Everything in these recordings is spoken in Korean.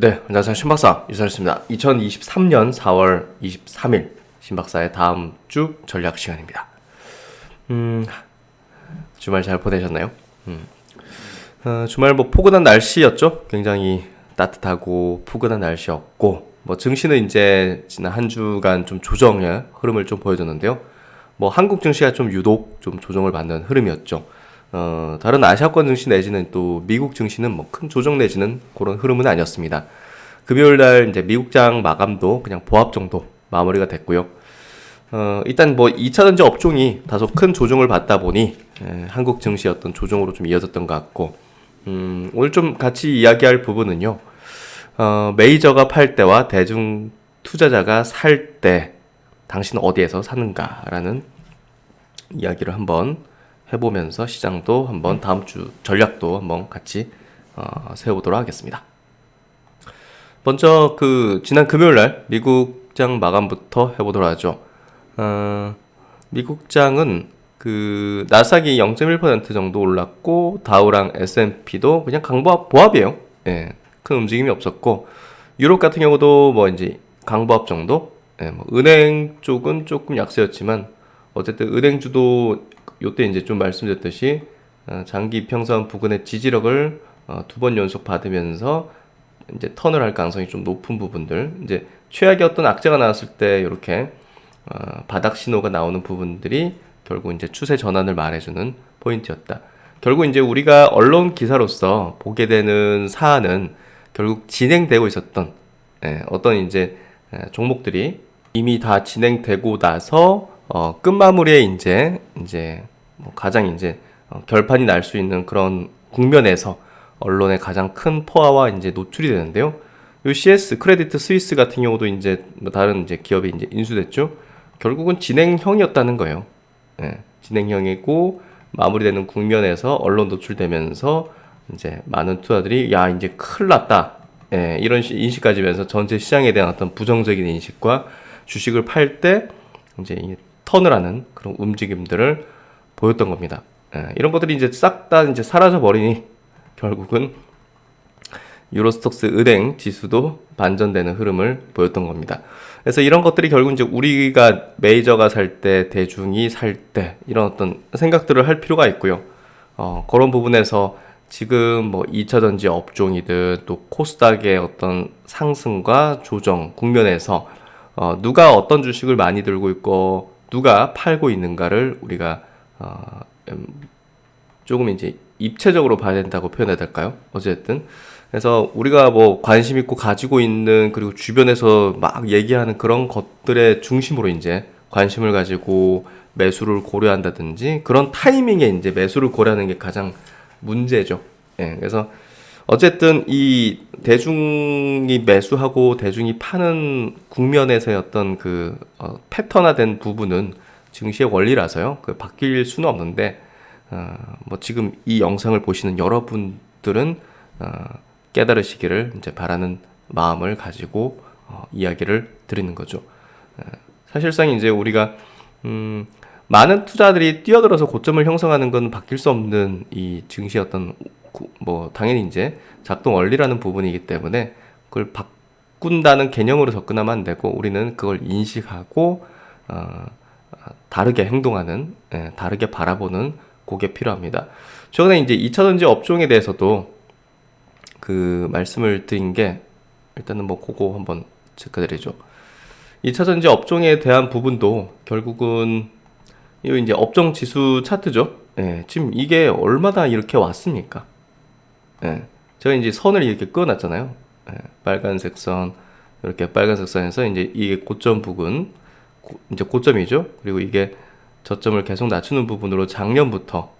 네, 안녕하세요. 신박사 유설입니다. 2023년 4월 23일 신박사의 다음 주 전략 시간입니다. 음, 주말 잘 보내셨나요? 음, 어, 주말 뭐 포근한 날씨였죠. 굉장히 따뜻하고 포근한 날씨였고, 뭐 증시는 이제 지난 한 주간 좀 조정의 흐름을 좀 보여줬는데요. 뭐 한국 증시가 좀 유독 좀 조정을 받는 흐름이었죠. 어, 다른 아시아권 증시 내지는 또 미국 증시는 뭐 큰 조정 내지는 그런 흐름은 아니었습니다. 금요일 날 이제 미국장 마감도 그냥 보합 정도 마무리가 됐고요. 어, 일단 뭐 2차 전지 업종이 다소 큰 조정을 받다 보니 에, 한국 증시 어떤 조정으로 좀 이어졌던 것 같고, 음, 오늘 좀 같이 이야기할 부분은요. 어, 메이저가 팔 때와 대중 투자자가 살 때 당신은 어디에서 사는가라는 이야기를 한번 해보면서 시장도 한번 다음 주 전략도 한번 같이 어, 세워보도록 하겠습니다. 먼저 그 지난 금요일 날 미국장 마감부터 해보도록 하죠. 어, 미국장은 그 나스닥이 0.1% 정도 올랐고 다우랑 S&P도 그냥 강보합 보합이에요. 예, 큰 움직임이 없었고 유럽 같은 경우도 뭐 이제 강보합 정도. 예, 뭐 은행 쪽은 조금 약세였지만 어쨌든 은행주도 요때 이제 좀 말씀드렸듯이 어, 장기 평선 부근의 지지력을 어, 두번 연속 받으면서 이제 턴을 할 가능성이 좀 높은 부분들 이제 최악의 어떤 악재가 나왔을 때 이렇게 어, 바닥 신호가 나오는 부분들이 결국 이제 추세 전환을 말해주는 포인트였다. 결국 이제 우리가 언론 기사로서 보게 되는 사안은 결국 진행되고 있었던 예, 어떤 이제 예, 종목들이 이미 다 진행되고 나서 어, 끝마무리에 이제 이제 뭐 가장 이제 어, 결판이 날 수 있는 그런 국면에서 언론의 가장 큰 포화와 이제 노출이 되는데요. 요 CS 크레디트 스위스 같은 경우도 이제 뭐 다른 이제 기업이 이제 인수됐죠. 결국은 진행형이었다는 거예요. 예, 진행형이고 마무리되는 국면에서 언론 노출되면서 이제 많은 투자들이 야 이제 큰일 났다. 예, 이런 시- 인식 가지면서 전체 시장에 대한 어떤 부정적인 인식과 주식을 팔 때 이제 이 턴을 하는 그런 움직임들을 보였던 겁니다. 예, 이런 것들이 이제 싹 다 이제 사라져 버리니 결국은 유로스톡스 은행 지수도 반전되는 흐름을 보였던 겁니다. 그래서 이런 것들이 결국 이제 우리가 메이저가 살 때, 대중이 살 때 이런 어떤 생각들을 할 필요가 있고요. 어, 그런 부분에서 지금 뭐 2차 전지 업종이든 또 코스닥의 어떤 상승과 조정 국면에서 어, 누가 어떤 주식을 많이 들고 있고 누가 팔고 있는가를 우리가 어, 음, 조금 이제 입체적으로 봐야 된다고 표현해야 될까요? 어쨌든 그래서 우리가 뭐 관심 있고 가지고 있는 그리고 주변에서 막 얘기하는 그런 것들의 중심으로 이제 관심을 가지고 매수를 고려한다든지 그런 타이밍에 이제 매수를 고려하는 게 가장 문제죠. 예, 그래서 어쨌든 이 대중이 매수하고 대중이 파는 국면에서의 어떤 그 어, 패턴화된 부분은 증시의 원리라서요. 그 바뀔 수는 없는데 어, 뭐 지금 이 영상을 보시는 여러분들은 어, 깨달으시기를 이제 바라는 마음을 가지고 어, 이야기를 드리는 거죠. 어, 사실상 이제 우리가 음, 많은 투자들이 뛰어들어서 고점을 형성하는 건 바뀔 수 없는 이 증시 어떤 구- 뭐 당연히 이제 작동 원리라는 부분이기 때문에 그걸 바꾼다는 개념으로 접근하면 안 되고 우리는 그걸 인식하고 어, 다르게 행동하는 예, 다르게 바라보는 그게 필요합니다. 최근에 이제 2차 전지 업종에 대해서도 그 말씀을 드린 게 일단은 뭐 그거 한번 체크드리죠. 2차 전지 업종에 대한 부분도 결국은 이 이제 업종 지수 차트죠. 예, 지금 이게 얼마나 이렇게 왔습니까? 예, 제가 이제 선을 이렇게 그어놨잖아요. 예, 빨간색 선 이렇게 빨간색 선에서 이제 이게 고점 부근 고- 이제 고점이죠. 그리고 이게 저점을 계속 낮추는 부분으로 작년부터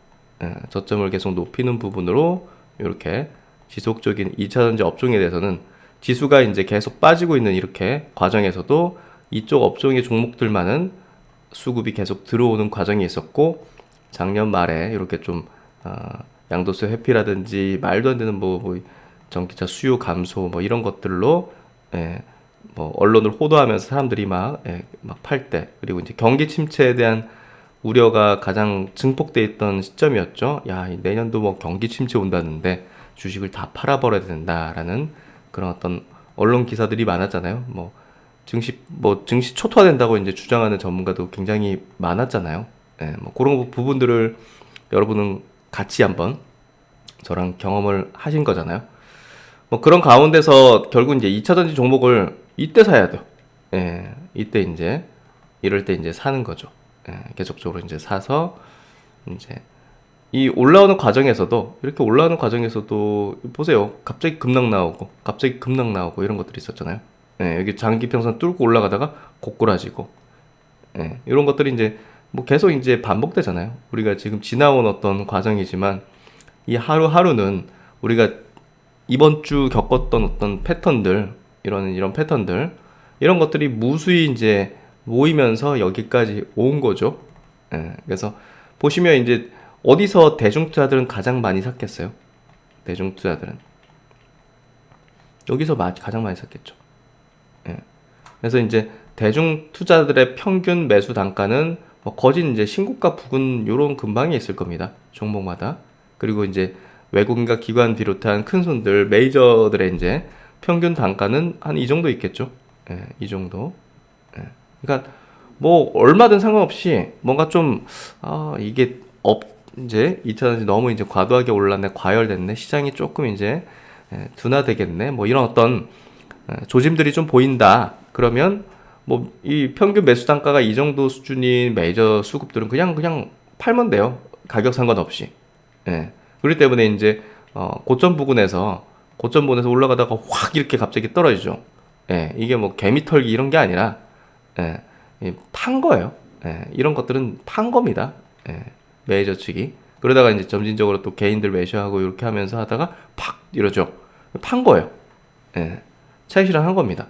예, 저점을 계속 높이는 부분으로 이렇게 지속적인 2차 전지 업종에 대해서는 지수가 이제 계속 빠지고 있는 이렇게 과정에서도 이쪽 업종의 종목들만은 수급이 계속 들어오는 과정이 있었고 작년 말에 이렇게 좀 어, 양도세 회피라든지 말도 안 되는 뭐, 뭐 전기차 수요 감소 뭐 이런 것들로 예, 뭐 언론을 호도하면서 사람들이 막 예, 막팔 때 그리고 이제 경기 침체에 대한 우려가 가장 증폭돼 있던 시점이었죠. 야, 이 내년도 뭐 경기 침체 온다는데 주식을 다 팔아버려야 된다라는 그런 어떤 언론 기사들이 많았잖아요. 뭐 증시 뭐 증시 초토화된다고 이제 주장하는 전문가도 굉장히 많았잖아요. 예, 뭐 그런 부분들을 여러분은 같이 한번 저랑 경험을 하신 거잖아요. 뭐 그런 가운데서 결국 이제 2차 전지 종목을 이때 사야 돼요. 예, 이때 이제 이럴 때 이제 사는 거죠. 예, 계속적으로 이제 사서 이제 이 올라오는 과정에서도 이렇게 올라오는 과정에서도 보세요. 갑자기 급락 나오고 갑자기 급락 나오고 이런 것들이 있었잖아요. 예, 여기 장기평선 뚫고 올라가다가 고꾸라지고 예, 이런 것들이 이제 뭐 계속 이제 반복되잖아요. 우리가 지금 지나온 어떤 과정이지만 이 하루하루는 우리가 이번 주 겪었던 어떤 패턴들 이런 이런 패턴들 이런 것들이 무수히 이제 모이면서 여기까지 온 거죠. 예, 그래서 보시면 이제 어디서 대중투자들은 가장 많이 샀겠어요? 대중투자들은 여기서 마- 가장 많이 샀겠죠. 예. 그래서 이제 대중 투자들의 평균 매수 단가는 뭐 거진 이제 신고가 부근 요런 근방에 있을 겁니다. 종목마다. 그리고 이제 외국인과 기관 비롯한 큰 손들 메이저들의 이제 평균 단가는 한 이 정도 있겠죠. 예, 이 정도. 예. 그러니까 뭐 얼마든 상관없이 뭔가 좀 아, 이게 업 이제 2차전지 너무 이제 과도하게 올랐네, 과열됐네, 시장이 조금 이제 예, 둔화되겠네, 뭐 이런 어떤 예, 조짐들이 좀 보인다. 그러면 뭐 이 평균 매수 단가가 이 정도 수준인 메이저 수급들은 그냥 그냥 팔면 돼요. 가격 상관없이. 예. 그렇기 때문에 이제 어, 고점 부근에서 고점 부근에서 올라가다가 확 이렇게 갑자기 떨어지죠. 예. 이게 뭐 개미 털기 이런 게 아니라 예. 이판 거예요. 예. 이런 것들은 판 겁니다. 예. 메이저 측이. 그러다가 이제 점진적으로 또 개인들 매수하고 이렇게 하면서 하다가 팍 이러죠. 판 거예요. 예. 차익 실현 한 겁니다.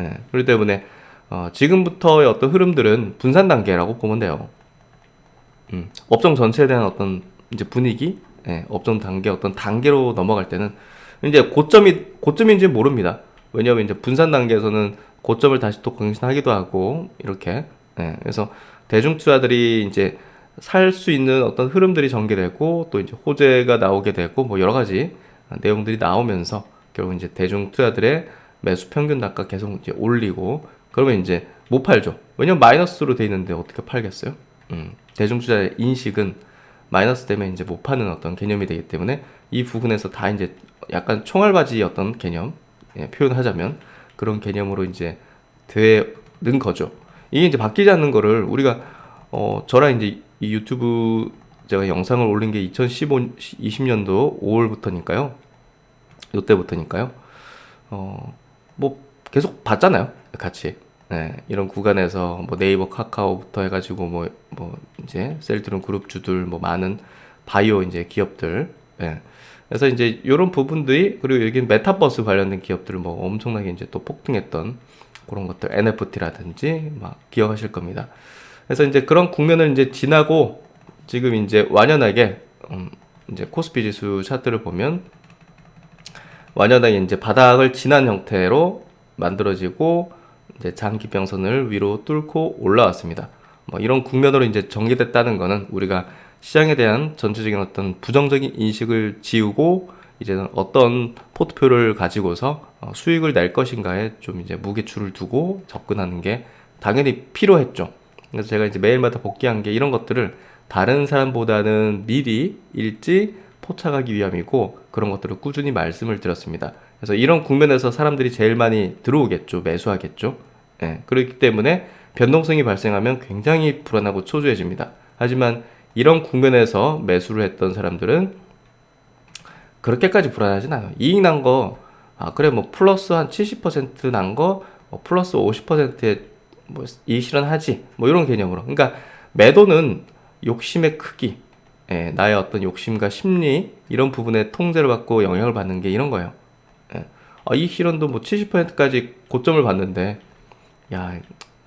예. 그렇기 때문에 어, 지금부터의 어떤 흐름들은 분산 단계라고 보면 돼요. 음, 업종 전체에 대한 어떤 이제 분위기, 예, 업종 단계 어떤 단계로 넘어갈 때는 이제 고점이 고점인지 모릅니다. 왜냐하면 이제 분산 단계에서는 고점을 다시 또更신하기도 하고 이렇게 예, 그래서 대중 투자들이 이제 살 수 있는 어떤 흐름들이 전개되고 또 이제 호재가 나오게 되고 뭐 여러 가지 내용들이 나오면서 결국 이제 대중 투자들의 매수 평균 단가 계속 이제 올리고 그러면 이제 못 팔죠. 왜냐면 마이너스로 돼 있는데 어떻게 팔겠어요? 음, 대중 투자의 인식은 마이너스 때문에 이제 못 파는 어떤 개념이 되기 때문에 이 부분에서 다 이제 약간 총알바지 어떤 개념 예, 표현하자면 그런 개념으로 이제 되는 거죠. 이게 이제 바뀌지 않는 거를 우리가 어 저랑 이제 이 유튜브 제가 영상을 올린 게 2015 20년도 5월부터니까요. 요때부터니까요. 어뭐 계속 봤잖아요. 같이. 네, 이런 구간에서 뭐 네이버 카카오부터 해가지고 뭐, 뭐 이제 셀트론 그룹주들 뭐 많은 바이오 이제 기업들 예. 그래서 이제 이런 부분들이 그리고 여기 메타버스 관련된 기업들을 뭐 엄청나게 이제 또 폭등했던 그런 것들 NFT라든지 막 기억하실 겁니다. 그래서 이제 그런 국면을 이제 지나고 지금 이제 완연하게 음 이제 코스피 지수 차트를 보면 완연하게 이제 바닥을 지난 형태로 만들어지고 이제 장기평선을 위로 뚫고 올라왔습니다. 뭐 이런 국면으로 이제 전개됐다는 거는 우리가 시장에 대한 전체적인 어떤 부정적인 인식을 지우고 이제는 어떤 포트표를 가지고서 어, 수익을 낼 것인가에 좀 이제 무게추를 두고 접근하는 게 당연히 필요했죠. 그래서 제가 이제 매일마다 복귀한 게 이런 것들을 다른 사람보다는 미리 일찍 포착하기 위함이고 그런 것들을 꾸준히 말씀을 드렸습니다. 그래서 이런 국면에서 사람들이 제일 많이 들어오겠죠. 매수하겠죠. 예, 그렇기 때문에 변동성이 발생하면 굉장히 불안하고 초조해집니다. 하지만 이런 국면에서 매수를 했던 사람들은 그렇게까지 불안하진 않아요. 이익 난 거, 아, 그래, 뭐, 플러스 한 70%난 거, 뭐 플러스 50%의 뭐, 이익 실현하지. 뭐, 이런 개념으로. 그러니까, 매도는 욕심의 크기, 예, 나의 어떤 욕심과 심리, 이런 부분에 통제를 받고 영향을 받는 게 이런 거예요. 예. 아, 이익 실현도 뭐 70%까지 고점을 봤는데, 야,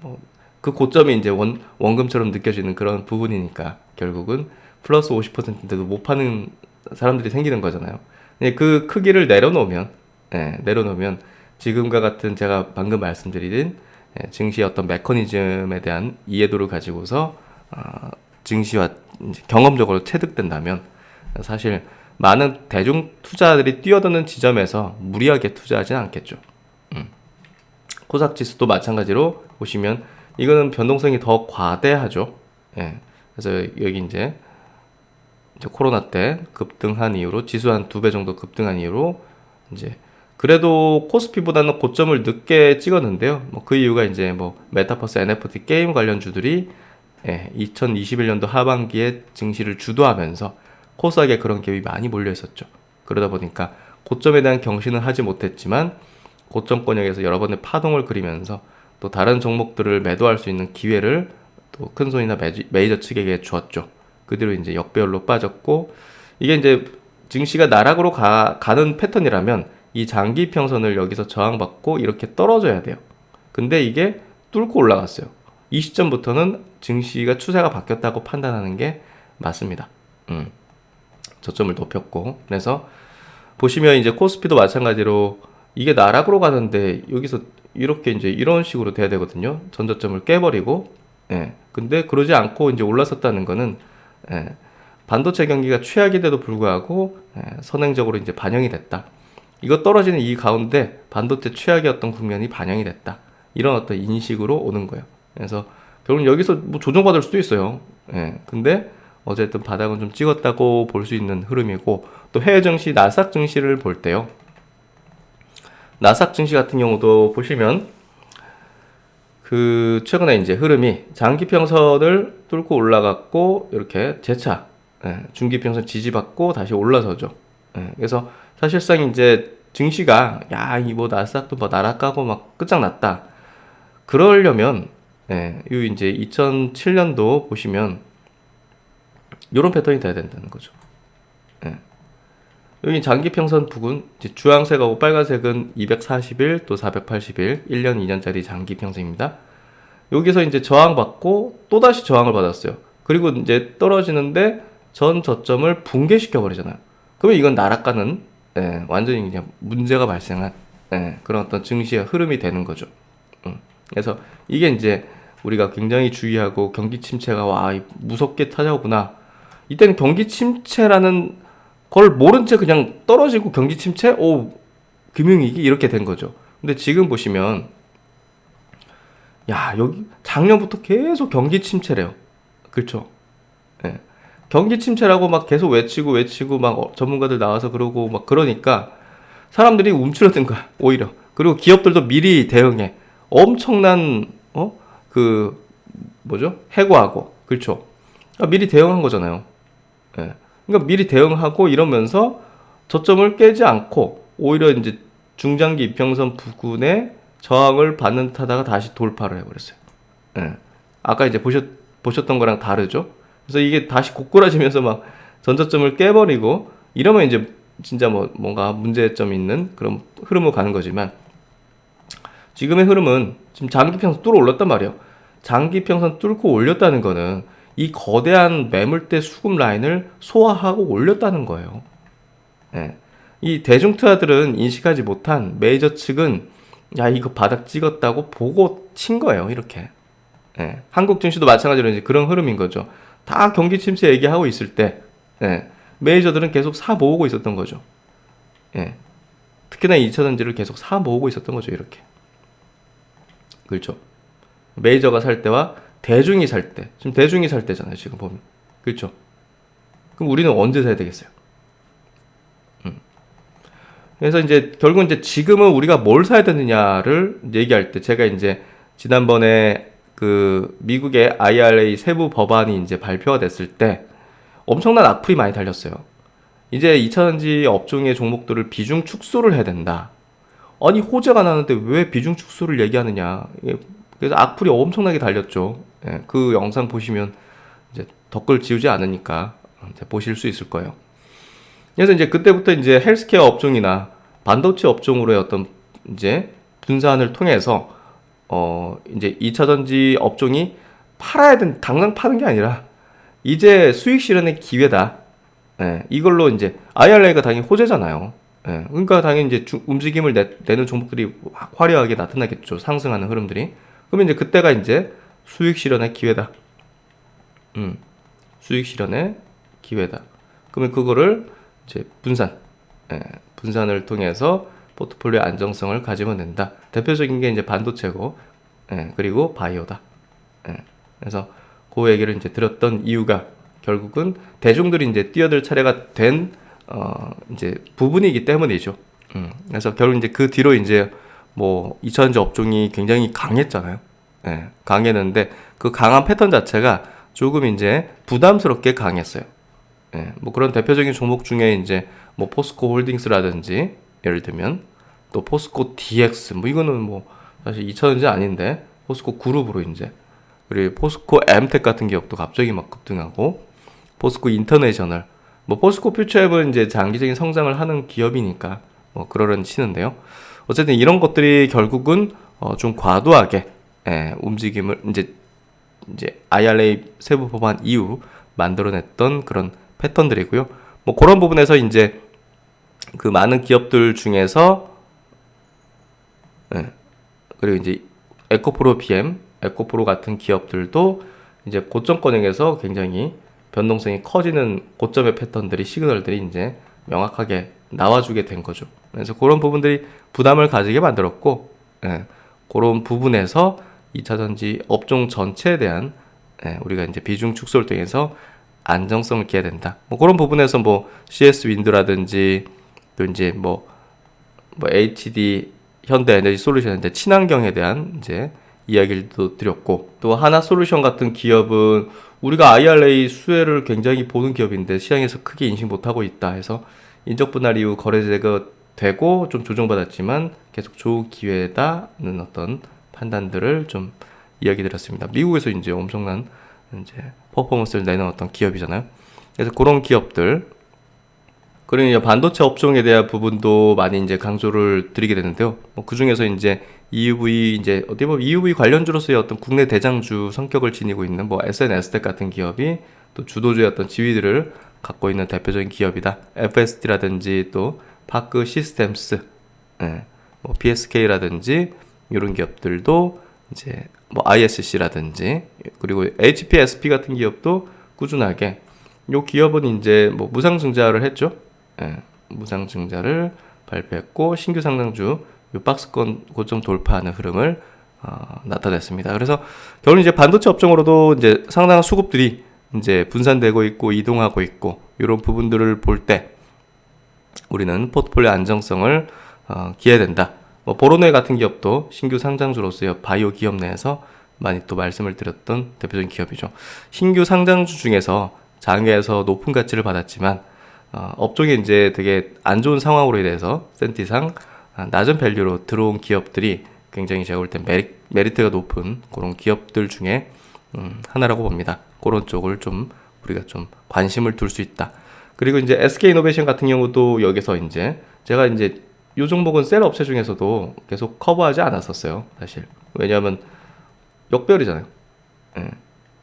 뭐, 그 고점이 이제 원, 원금처럼 느껴지는 그런 부분이니까, 결국은 플러스 50%인데도 못 파는 사람들이 생기는 거잖아요. 예, 그 크기를 내려놓으면, 예, 내려놓으면 지금과 같은 제가 방금 말씀드린 예, 증시의 어떤 메커니즘에 대한 이해도를 가지고서 어, 증시와 경험적으로 체득된다면 사실 많은 대중 투자들이 뛰어드는 지점에서 무리하게 투자하진 않겠죠. 음. 코삭 지수도 마찬가지로 보시면 이거는 변동성이 더 과대하죠. 예. 그래서 여기 이제, 이제 코로나 때 급등한 이후로 지수 한 두 배 정도 급등한 이후로 이제 그래도 코스피보다는 고점을 늦게 찍었는데요. 뭐 그 이유가 이제 뭐 메타버스 NFT 게임 관련 주들이 예, 2021년도 하반기에 증시를 주도하면서 코스닥에 그런 갭이 많이 몰려 있었죠. 그러다 보니까 고점에 대한 경신은 하지 못했지만 고점 권역에서 여러 번의 파동을 그리면서 또 다른 종목들을 매도할 수 있는 기회를 또 큰손이나 메이저 측에게 주었죠. 그 뒤로 이제 역배열로 빠졌고 이게 이제 증시가 나락으로 가, 가는 패턴이라면 이 장기 평선을 여기서 저항받고 이렇게 떨어져야 돼요. 근데 이게 뚫고 올라갔어요. 이 시점부터는 증시가 추세가 바뀌었다고 판단하는 게 맞습니다. 음. 저점을 높였고 그래서 보시면 이제 코스피도 마찬가지로 이게 나락으로 가는데 여기서 이렇게 이제 이런 식으로 돼야 되거든요. 전저점을 깨버리고 예. 근데 그러지 않고 이제 올라섰다는 거는 예. 반도체 경기가 최악인데도 불구하고 예, 선행적으로 이제 반영이 됐다. 이거 떨어지는 이 가운데 반도체 최악이었던 국면이 반영이 됐다. 이런 어떤 인식으로 오는 거예요. 그래서 결국 여기서 뭐 조정받을 수도 있어요. 예. 근데 어쨌든 바닥은 좀 찍었다고 볼 수 있는 흐름이고 또 해외 증시 나스닥 증시를 볼 때요. 나스닥 증시 같은 경우도 보시면 그 최근에 이제 흐름이 장기 평선을 뚫고 올라갔고 이렇게 재차 예, 중기 평선 지지받고 다시 올라서죠. 예, 그래서 사실상 이제 증시가 야 이 뭐 나스닥도 뭐 날아가고 막 끝장났다. 그러려면 예, 요 이제 2007년도 보시면 요런 패턴이 돼야 된다는 거죠. 예. 여기 장기 평선 부근 주황색하고 빨간색은 241 또 481, 1년 2년짜리 장기 평선입니다. 여기서 이제 저항받고 또 다시 저항을 받았어요. 그리고 이제 떨어지는데 전 저점을 붕괴시켜 버리잖아요. 그러면 이건 나락가는 예, 완전히 그냥 문제가 발생한 예, 그런 어떤 증시의 흐름이 되는 거죠. 음. 그래서 이게 이제 우리가 굉장히 주의하고 경기 침체가 와 이- 무섭게 찾아오구나. 이때는 경기 침체라는 걸 모른 채 그냥 떨어지고 경기 침체, 오 금융위기? 이렇게 된 거죠. 근데 지금 보시면 야 여기 작년부터 계속 경기 침체래요. 그렇죠? 예. 경기 침체라고 막 계속 외치고 외치고 막 어, 전문가들 나와서 그러고 막 그러니까 사람들이 움츠러든 거야 오히려. 그리고 기업들도 미리 대응해. 엄청난 어? 그 뭐죠? 해고하고. 그렇죠? 그러니까 미리 대응한 거잖아요 예. 그러니까 미리 대응하고 이러면서 저점을 깨지 않고 오히려 이제 중장기 이평선 부근에 저항을 받는 듯하다가 다시 돌파를 해버렸어요 예. 아까 이제 보셨 보셨던 거랑 다르죠 그래서 이게 다시 고꾸라지면서 막 전저점을 깨버리고 이러면 이제 진짜 뭐 뭔가 문제점 있는 그런 흐름으로 가는 거지만 지금의 흐름은 지금 장기 평선 뚫어 올렸단 말이에요. 장기 평선 뚫고 올렸다는 거는 이 거대한 매물대 수급 라인을 소화하고 올렸다는 거예요. 예. 이 대중 투자들은 인식하지 못한 메이저 측은 야 이거 바닥 찍었다고 보고 친 거예요. 이렇게. 예. 한국 증시도 마찬가지로 이제 그런 흐름인 거죠. 다 경기 침체 얘기하고 있을 때 예. 메이저들은 계속 사 모으고 있었던 거죠. 예. 특히나 2차전지를 계속 사 모으고 있었던 거죠. 이렇게. 그렇죠. 메이저가 살 때와 대중이 살 때. 지금 대중이 살 때잖아요. 지금 보면. 그렇죠. 그럼 우리는 언제 사야 되겠어요? 음. 그래서 이제 결국 이제 지금은 우리가 뭘 사야 되느냐를 얘기할 때 제가 이제 지난번에 그 미국의 IRA 세부 법안이 이제 발표가 됐을 때 엄청난 악플이 많이 달렸어요. 이제 2차전지 업종의 종목들을 비중 축소를 해야 된다. 아니 호재가 나는데 왜 비중 축소를 얘기하느냐. 예, 그래서 악플이 엄청나게 달렸죠. 예, 그 영상 보시면 이제 댓글 지우지 않으니까 보실 수 있을 거예요. 그래서 이제 그때부터 이제 헬스케어 업종이나 반도체 업종으로의 어떤 이제 분산을 통해서 어 이제 2차 전지 업종이 팔아야 된 당장 파는 게 아니라 이제 수익 실현의 기회다. 예, 이걸로 이제 IRA가 당연히 호재잖아요. 예, 그러니까 당연히 이제 주- 움직임을 내, 내는 종목들이 확 화려하게 나타나겠죠. 상승하는 흐름들이. 그러면 이제 그때가 이제 수익 실현의 기회다. 음, 수익 실현의 기회다. 그러면 그거를 이제 분산, 예, 분산을 통해서 포트폴리오 안정성을 가지면 된다. 대표적인 게 이제 반도체고, 예, 그리고 바이오다. 예, 그래서 그 얘기를 이제 들었던 이유가 결국은 대중들이 이제 뛰어들 차례가 된 어, 이제 부분이기 때문이죠. 음, 그래서 결국 이제 그 뒤로 이제 뭐 2차전지 업종이 굉장히 강했잖아요. 예, 강했는데 그 강한 패턴 자체가 조금 이제 부담스럽게 강했어요. 예, 뭐 그런 대표적인 종목 중에 이제 뭐 포스코 홀딩스라든지 예를 들면 또 포스코 DX 뭐 이거는 뭐 사실 2차전지 아닌데 포스코 그룹으로 이제 그리고 포스코 엠텍 같은 기업도 갑자기 막 급등하고 포스코 인터내셔널 뭐 포스코 퓨처앱은 이제 장기적인 성장을 하는 기업이니까 뭐 그러려니 치는데요. 어쨌든 이런 것들이 결국은 어, 좀 과도하게 예, 움직임을 이제 이제 IRA 세부 법안 이후 만들어냈던 그런 패턴들이고요. 뭐 그런 부분에서 이제 그 많은 기업들 중에서 예, 그리고 이제 에코프로 PM, 에코프로 같은 기업들도 이제 고점권역에서 굉장히 변동성이 커지는 고점의 패턴들이 시그널들이 이제 명확하게 나와주게 된 거죠. 그래서 그런 부분들이 부담을 가지게 만들었고, 예, 그런 부분에서 2차 전지 업종 전체에 대한 예, 우리가 이제 비중 축소를 통해서 안정성을 기해야 된다. 뭐 그런 부분에서 뭐 CS 윈드라든지 또 이제 뭐, 뭐 HD 현대 에너지 솔루션인데 친환경에 대한 이제 이야기도 드렸고 또 하나 솔루션 같은 기업은 우리가 IRA 수혜를 굉장히 보는 기업인데 시장에서 크게 인식 못하고 있다 해서 인적 분할 이후 거래제가 되고 좀 조정받았지만 계속 좋은 기회다는 어떤 판단들을 좀 이야기 드렸습니다. 미국에서 이제 엄청난 이제 퍼포먼스를 어떤 기업이잖아요. 그래서 그런 기업들 그리고 이제 반도체 업종에 대한 부분도 많이 이제 강조를 드리게 되는데요. 뭐 그 중에서 이제 EUV 이제 어떻게 보면 EUV 관련주로서의 어떤 국내 대장주 성격을 지니고 있는 뭐 SNS텍 같은 기업이 또 주도주의 어떤 지위들을 갖고 있는 대표적인 기업이다. FSD라든지 또 파크 시스템스, 예, 뭐 PSK라든지 이런 기업들도 이제 뭐 ISC라든지 그리고 HPSP 같은 기업도 꾸준하게 요 기업은 이제 뭐 무상증자를 했죠. 예, 무상증자를 발표했고 신규 상장주 요 박스권 고점 돌파하는 흐름을 어, 나타냈습니다. 그래서 결국 이제 반도체 업종으로도 이제 상당한 수급들이 이제 분산되고 있고 이동하고 있고 이런 부분들을 볼 때 우리는 포트폴리오 안정성을 어, 기해야 된다. 뭐 보로네 같은 기업도 신규 상장주로서의 바이오 기업 내에서 많이 또 말씀을 드렸던 대표적인 기업이죠. 신규 상장주 중에서 장외에서 높은 가치를 받았지만 어, 업종이 이제 되게 안 좋은 상황으로 인해서 센티상 아, 낮은 밸류로 들어온 기업들이 굉장히 제가 볼때 메리, 메리트가 높은 그런 기업들 중에 음, 하나라고 봅니다. 그런 쪽을 좀 우리가 좀 관심을 둘 수 있다. 그리고 이제 SK 이노베이션 같은 경우도 여기서 이제 제가 이제 이 종목은 셀 업체 중에서도 계속 커버하지 않았었어요. 사실 왜냐하면 역별이잖아요. 예.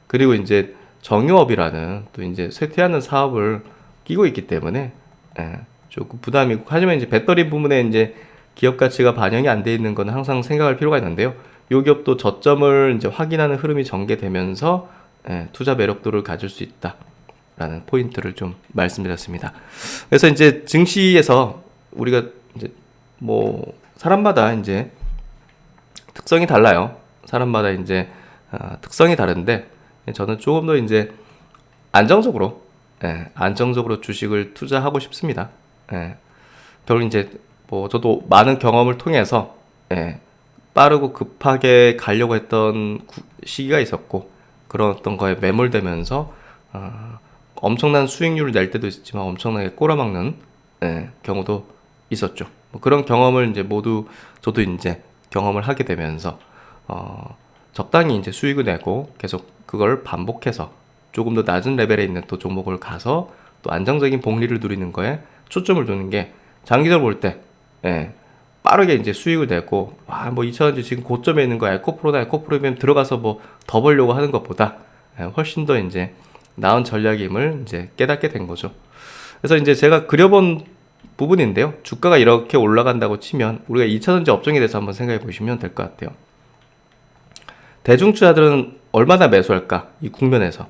그리고 이제 정유업이라는 또 이제 쇠퇴하는 사업을 끼고 있기 때문에 예, 조금 부담이 있고 하지만 이제 배터리 부분에 이제 기업 가치가 반영이 안 돼 있는 건 항상 생각할 필요가 있는데요. 이 기업도 저점을 이제 확인하는 흐름이 전개되면서 예, 투자 매력도를 가질 수 있다라는 포인트를 좀 말씀드렸습니다. 그래서 이제 증시에서 우리가 뭐 사람마다 이제 특성이 달라요. 사람마다 이제 어, 특성이 다른데 저는 조금 더 이제 안정적으로 예, 안정적으로 주식을 투자하고 싶습니다. 예, 결국 이제 뭐 저도 많은 경험을 통해서 예, 빠르고 급하게 가려고 했던 구- 시기가 있었고 그런 어떤 거에 매몰되면서 어, 엄청난 수익률을 낼 때도 있었지만 엄청나게 꼬라박는 예, 경우도 있었죠. 뭐 그런 경험을 이제 모두 저도 이제 경험을 하게 되면서 어, 적당히 이제 수익을 내고 계속 그걸 반복해서 조금 더 낮은 레벨에 있는 또 종목을 가서 또 안정적인 복리를 누리는 거에 초점을 두는 게 장기적으로 볼 때 예, 빠르게 이제 수익을 내고 와 뭐 2차전지 지금 고점에 있는 거 에코프로나 에코프로면 들어가서 뭐 더 벌려고 하는 것보다 예, 훨씬 더 이제 나은 전략임을 이제 깨닫게 된 거죠. 그래서 이제 제가 그려본 부분인데요. 주가가 이렇게 올라간다고 치면 우리가 2차전지 업종에 대해서 한번 생각해 보시면 될 것 같아요. 대중주자들은 얼마나 매수할까? 이 국면에서.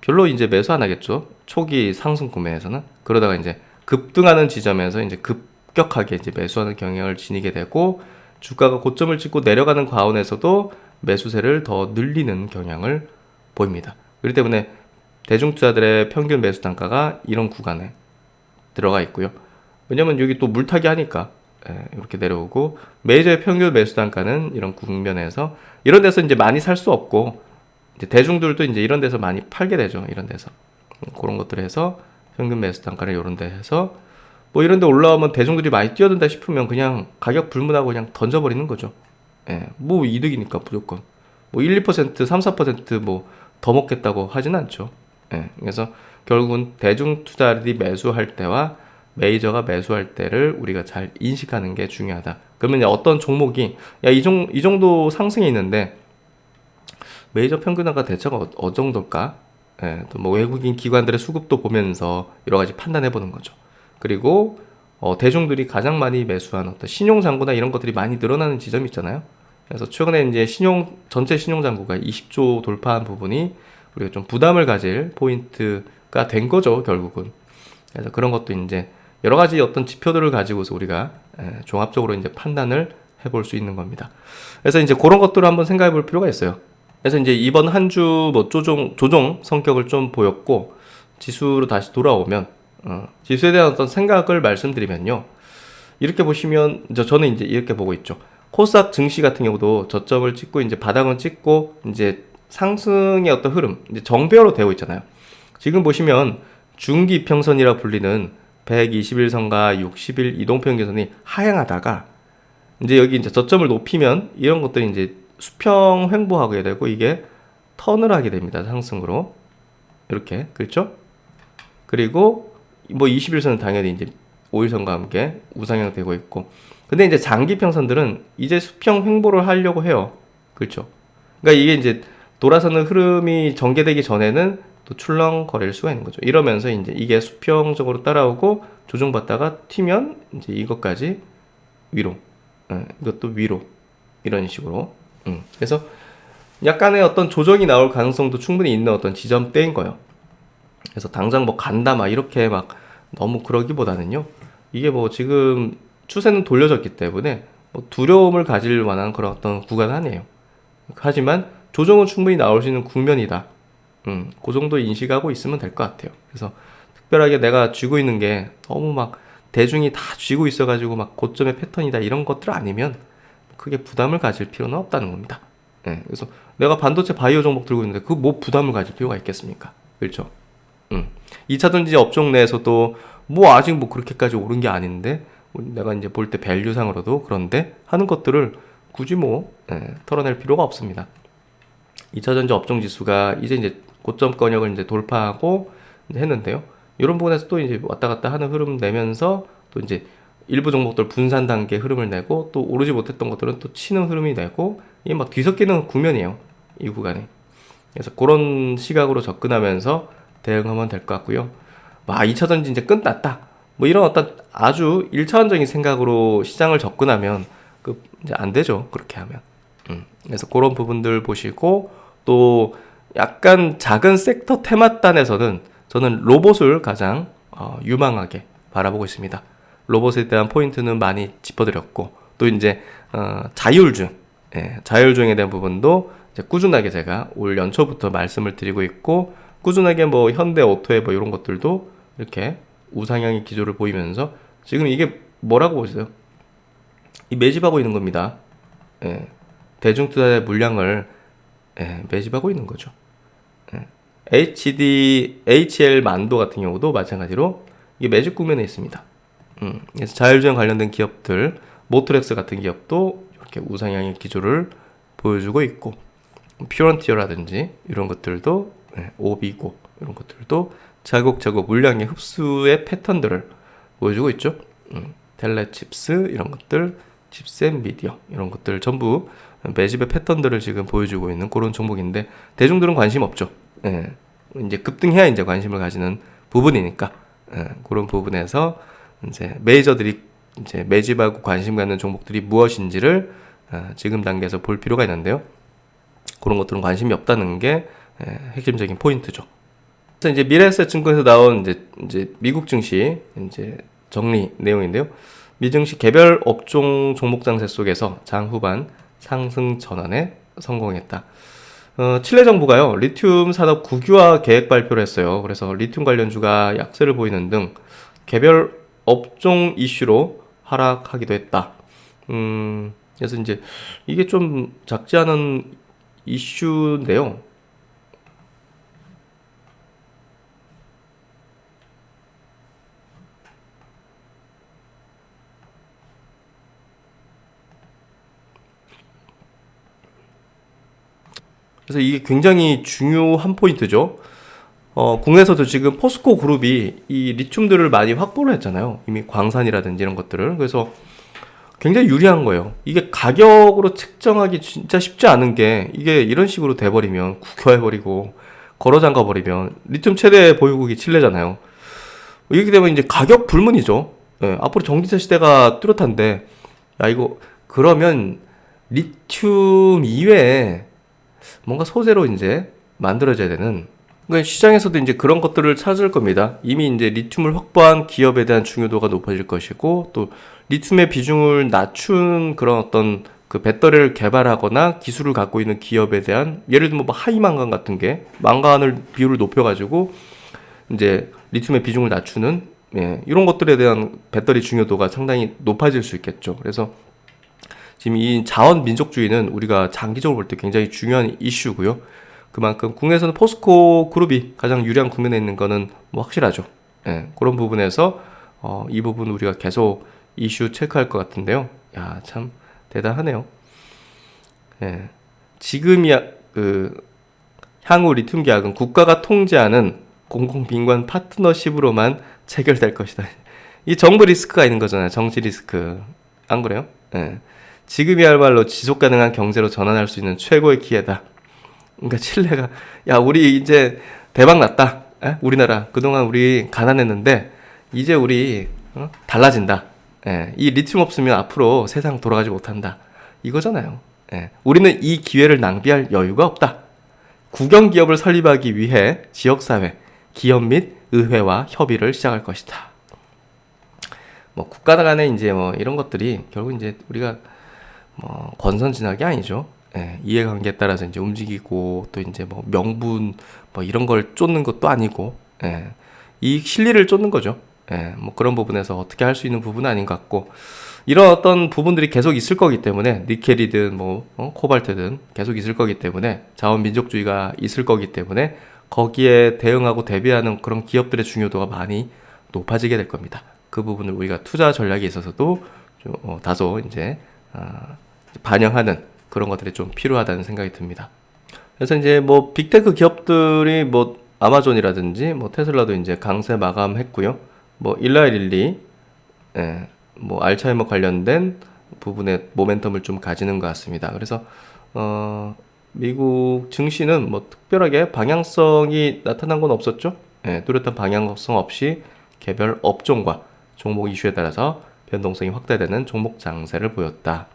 별로 이제 매수 안 하겠죠. 초기 상승 국면에서는. 그러다가 이제 급등하는 지점에서 이제 급격하게 이제 매수하는 경향을 지니게 되고 주가가 고점을 찍고 내려가는 과원에서도 매수세를 더 늘리는 경향을 보입니다. 그렇기 때문에 대중 투자들의 평균 매수 단가가 이런 구간에 들어가 있고요. 왜냐면 여기 또 물타기 하니까 예, 이렇게 내려오고 메이저의 평균 매수 단가는 이런 국면에서 이런 데서 이제 많이 살 수 없고 이제 대중들도 이제 이런 데서 많이 팔게 되죠. 이런 데서 음, 그런 것들 해서 평균 매수 단가를 이런 데 해서 뭐 이런 데 올라오면 대중들이 많이 뛰어든다 싶으면 그냥 가격 불문하고 그냥 던져버리는 거죠. 예, 뭐 이득이니까 무조건. 뭐 1, 2%, 3, 4%뭐 더 먹겠다고 하진 않죠. 예, 그래서 결국은 대중 투자들이 매수할 때와 메이저가 매수할 때를 우리가 잘 인식하는 게 중요하다. 그러면 어떤 종목이 야이 이 정도 상승이 있는데 메이저 평균화가 대체가 어, 어 정도일까? 예, 또 뭐 외국인 기관들의 수급도 보면서 여러 가지 판단해 보는 거죠. 그리고 어, 대중들이 가장 많이 매수한 어떤 신용 잔고나 이런 것들이 많이 늘어나는 지점이 있잖아요. 그래서 최근에 이제 신용 전체 신용 잔고가 20조 돌파한 부분이 우리가 좀 부담을 가질 포인트가 된 거죠, 결국은. 그래서 그런 것도 이제 여러 가지 어떤 지표들을 가지고서 우리가 예, 종합적으로 이제 판단을 해볼 수 있는 겁니다. 그래서 이제 그런 것들을 한번 생각해 볼 필요가 있어요. 그래서 이제 이번 한 주 뭐 조정, 조정 성격을 좀 보였고, 지수로 다시 돌아오면, 어, 지수에 대한 어떤 생각을 말씀드리면요. 이렇게 보시면, 저, 저는 이제 이렇게 보고 있죠. 코스닥 증시 같은 경우도 저점을 찍고, 이제 바닥은 찍고, 이제 상승의 어떤 흐름, 이제 정배열로 되어 있잖아요. 지금 보시면 중기 평선이라 불리는 121선과 60일 이동평균선이 하향하다가 이제 여기 이제 저점을 높이면 이런 것들이 이제 수평 횡보하게 되고 이게 턴을 하게 됩니다. 상승으로. 이렇게. 그렇죠? 그리고 뭐 21선은 당연히 이제 5일선과 함께 우상향 되고 있고. 근데 이제 장기 평선들은 이제 수평 횡보를 하려고 해요. 그렇죠? 그러니까 이게 이제 돌아서는 흐름이 전개되기 전에는 또 출렁거릴 수가 있는 거죠. 이러면서 이제 이게 수평적으로 따라오고 조정받다가 튀면 이제 이것까지 위로, 예, 이것도 위로 이런 식으로. 음, 그래서 약간의 어떤 조정이 나올 가능성도 충분히 있는 어떤 지점대인 거예요. 그래서 당장 뭐 간다 막 이렇게 막 너무 그러기보다는요. 이게 뭐 지금 추세는 돌려졌기 때문에 뭐 두려움을 가질 만한 그런 어떤 구간 아니에요. 하지만 조정은 충분히 나올 수 있는 국면이다. 음, 그 정도 인식하고 있으면 될 것 같아요. 그래서 특별하게 내가 쥐고 있는 게 너무 막 대중이 다 쥐고 있어가지고 막 고점의 패턴이다 이런 것들 아니면 크게 부담을 가질 필요는 없다는 겁니다. 예, 그래서 내가 반도체 바이오 종목 들고 있는데 그 뭐 부담을 가질 필요가 있겠습니까? 그렇죠? 음. 2차 전지 업종 내에서도 뭐 아직 뭐 그렇게까지 오른 게 아닌데 내가 이제 볼 때 밸류상으로도 그런데 하는 것들을 굳이 뭐 예, 털어낼 필요가 없습니다. 2차 전지 업종 지수가 이제 이제 고점 권역을 이제 돌파하고 이제 했는데요. 이런 부분에서 또 이제 왔다 갔다 하는 흐름 내면서 또 이제 일부 종목들 분산 단계 흐름을 내고 또 오르지 못했던 것들은 또 치는 흐름이 되고 이게 막 뒤섞이는 국면이에요. 이 구간에. 그래서 그런 시각으로 접근하면서 대응하면 될 것 같고요. 와, 2차 전지 이제 끝났다. 뭐 이런 어떤 아주 1차원적인 생각으로 시장을 접근하면 그 이제 안 되죠. 그렇게 하면. 음. 그래서 그런 부분들 보시고 또 약간 작은 섹터 테마단에서는 저는 로봇을 가장 어, 유망하게 바라보고 있습니다. 로봇에 대한 포인트는 많이 짚어드렸고 또 이제 어, 자율주행, 예, 자율주행에 대한 부분도 꾸준하게 제가 올 연초부터 말씀을 드리고 있고 꾸준하게 뭐 현대 오토에 뭐 이런 것들도 이렇게 우상향의 기조를 보이면서 지금 이게 뭐라고 보세요? 이 매집하고 있는 겁니다. 예, 대중투자의 물량을 예, 매집하고 있는 거죠. 예. HD, HL 만도 같은 경우도 마찬가지로 이게 매집 국면에 있습니다. 음, 그래서 자율주행 관련된 기업들, 모토렉스 같은 기업도 이렇게 우상향의 기조를 보여주고 있고, 퓨런티어라든지 이런 것들도 예, 오비고 이런 것들도 자곡자곡 물량의 흡수의 패턴들을 보여주고 있죠. 음, 텔레칩스 이런 것들, 칩셋 미디어 이런 것들 전부 매집의 패턴들을 지금 보여주고 있는 그런 종목인데 대중들은 관심 없죠. 예. 이제 급등해야 이제 관심을 가지는 부분이니까 예. 그런 부분에서 이제 메이저들이 이제 매집하고 관심 갖는 종목들이 무엇인지를 어, 지금 단계에서 볼 필요가 있는데요. 그런 것들은 관심이 없다는 게 예, 핵심적인 포인트죠. 그래서 이제 미래에셋증권에서 나온 이제 이제 미국 증시 이제 정리 내용인데요. 미증시 개별 업종 종목 장세 속에서 장 후반 상승 전환에 성공했다. 어, 칠레 정부가요 리튬 산업 국유화 계획 발표를 했어요. 그래서 리튬 관련주가 약세를 보이는 등 개별 업종 이슈로 하락하기도 했다. 음, 그래서 이제 이게 좀 작지 않은 이슈인데요. 그래서 이게 굉장히 중요한 포인트죠. 어, 국내에서도 지금 포스코 그룹이 이 리튬들을 많이 확보를 했잖아요. 이미 광산이라든지 이런 것들을. 그래서 굉장히 유리한 거예요. 이게 가격으로 측정하기 진짜 쉽지 않은 게 이게 이런 식으로 돼버리면 국효해버리고 걸어 잠가 버리면 리튬 최대 보유국이 칠레잖아요. 이렇게 되면 이제 가격 불문이죠. 예, 앞으로 전기차 시대가 뚜렷한데, 야, 이거, 그러면 리튬 이외에 뭔가 소재로 이제 만들어져야 되는 그러니까 시장에서도 이제 그런 것들을 찾을 겁니다. 이미 이제 리튬을 확보한 기업에 대한 중요도가 높아질 것이고 또 리튬의 비중을 낮춘 그런 어떤 그 배터리를 개발하거나 기술을 갖고 있는 기업에 대한 예를 들면 뭐 하이망간 같은 게 망간을 비율을 높여가지고 이제 리튬의 비중을 낮추는 예, 이런 것들에 대한 배터리 중요도가 상당히 높아질 수 있겠죠. 그래서 지금 이 자원 민족주의는 우리가 장기적으로 볼 때 굉장히 중요한 이슈고요. 그만큼 국내에서는 포스코 그룹이 가장 유리한 국면에 있는 거는 뭐 확실하죠. 예, 그런 부분에서 어, 이 부분 우리가 계속 이슈 체크할 것 같은데요. 야, 참 대단하네요. 예, 지금이야 그 향후 리튬 계약은 국가가 통제하는 공공민관 파트너십으로만 체결될 것이다. 이 정부 리스크가 있는 거잖아요. 정치 리스크. 안 그래요? 예. 지금이야말로 지속 가능한 경제로 전환할 수 있는 최고의 기회다. 그러니까 칠레가 야 우리 이제 대박 났다. 에? 우리나라 그동안 우리 가난했는데 이제 우리 어? 달라진다. 예. 이 리튬 없으면 앞으로 세상 돌아가지 못한다. 이거잖아요. 예. 우리는 이 기회를 낭비할 여유가 없다. 국영 기업을 설립하기 위해 지역 사회, 기업 및 의회와 협의를 시작할 것이다. 뭐 국가 간에 이제 뭐 이런 것들이 결국 이제 우리가 뭐 권선 진학이 아니죠. 예, 이해관계에 따라서 이제 움직이고 또 이제 뭐 명분 뭐 이런 걸 쫓는 것도 아니고 예, 이익 실리를 쫓는 거죠. 예, 뭐 그런 부분에서 어떻게 할 수 있는 부분은 아닌 것 같고 이런 어떤 부분들이 계속 있을 거기 때문에 니켈이든 뭐 어, 코발트든 계속 있을 거기 때문에 자원 민족주의가 있을 거기 때문에 거기에 대응하고 대비하는 그런 기업들의 중요도가 많이 높아지게 될 겁니다. 그 부분을 우리가 투자 전략에 있어서도 좀 어, 다소 이제 아, 반영하는 그런 것들이 좀 필요하다는 생각이 듭니다. 그래서 이제 뭐 빅테크 기업들이 뭐 아마존이라든지 뭐 테슬라도 이제 강세 마감했고요. 뭐 일라일리 예, 뭐 알츠하이머 관련된 부분에 모멘텀을 좀 가지는 것 같습니다. 그래서 어 미국 증시는 뭐 특별하게 방향성이 나타난 건 없었죠. 예, 뚜렷한 방향성 없이 개별 업종과 종목 이슈에 따라서 변동성이 확대되는 종목 장세를 보였다.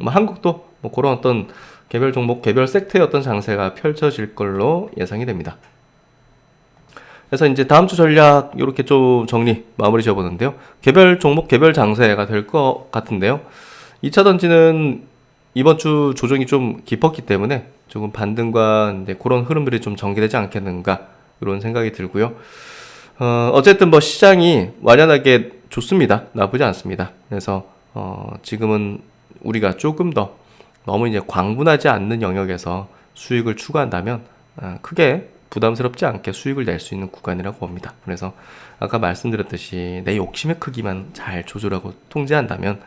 뭐 한국도 뭐 그런 어떤 개별 종목, 개별 섹터의 어떤 장세가 펼쳐질 걸로 예상이 됩니다. 그래서 이제 다음 주 전략 이렇게 좀 정리 마무리 지어보는데요. 개별 종목, 개별 장세가 될 것 같은데요. 2차 던지는 이번 주 조정이 좀 깊었기 때문에 조금 반등과 이제 그런 흐름들이 좀 전개되지 않겠는가 이런 생각이 들고요. 어, 어쨌든 뭐 시장이 완연하게 좋습니다. 나쁘지 않습니다. 그래서 어, 지금은 우리가 조금 더 너무 이제 광분하지 않는 영역에서 수익을 추구한다면 어, 크게 부담스럽지 않게 수익을 낼 수 있는 구간이라고 봅니다. 그래서 아까 말씀드렸듯이 내 욕심의 크기만 잘 조절하고 통제한다면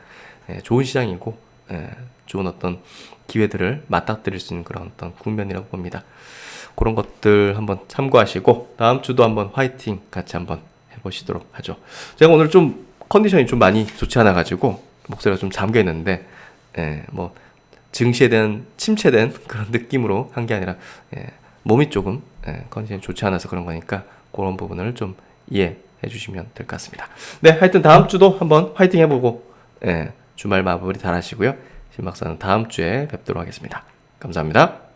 예, 좋은 시장이고 예, 좋은 어떤 기회들을 맞닥뜨릴 수 있는 그런 어떤 국면이라고 봅니다. 그런 것들 한번 참고하시고 다음 주도 한번 화이팅 같이 한번 해보시도록 하죠. 제가 오늘 좀 컨디션이 좀 많이 좋지 않아 가지고 목소리가 좀 잠겨 있는데 예, 뭐 증시에 대한 침체된 그런 느낌으로 한 게 아니라 예, 몸이 조금 예, 컨디션이 좋지 않아서 그런 거니까 그런 부분을 좀 이해해 주시면 될 것 같습니다. 네, 하여튼 다음 주도 한번 화이팅 해보고 예, 주말 마무리 잘 하시고요. 신 박사는 다음 주에 뵙도록 하겠습니다. 감사합니다.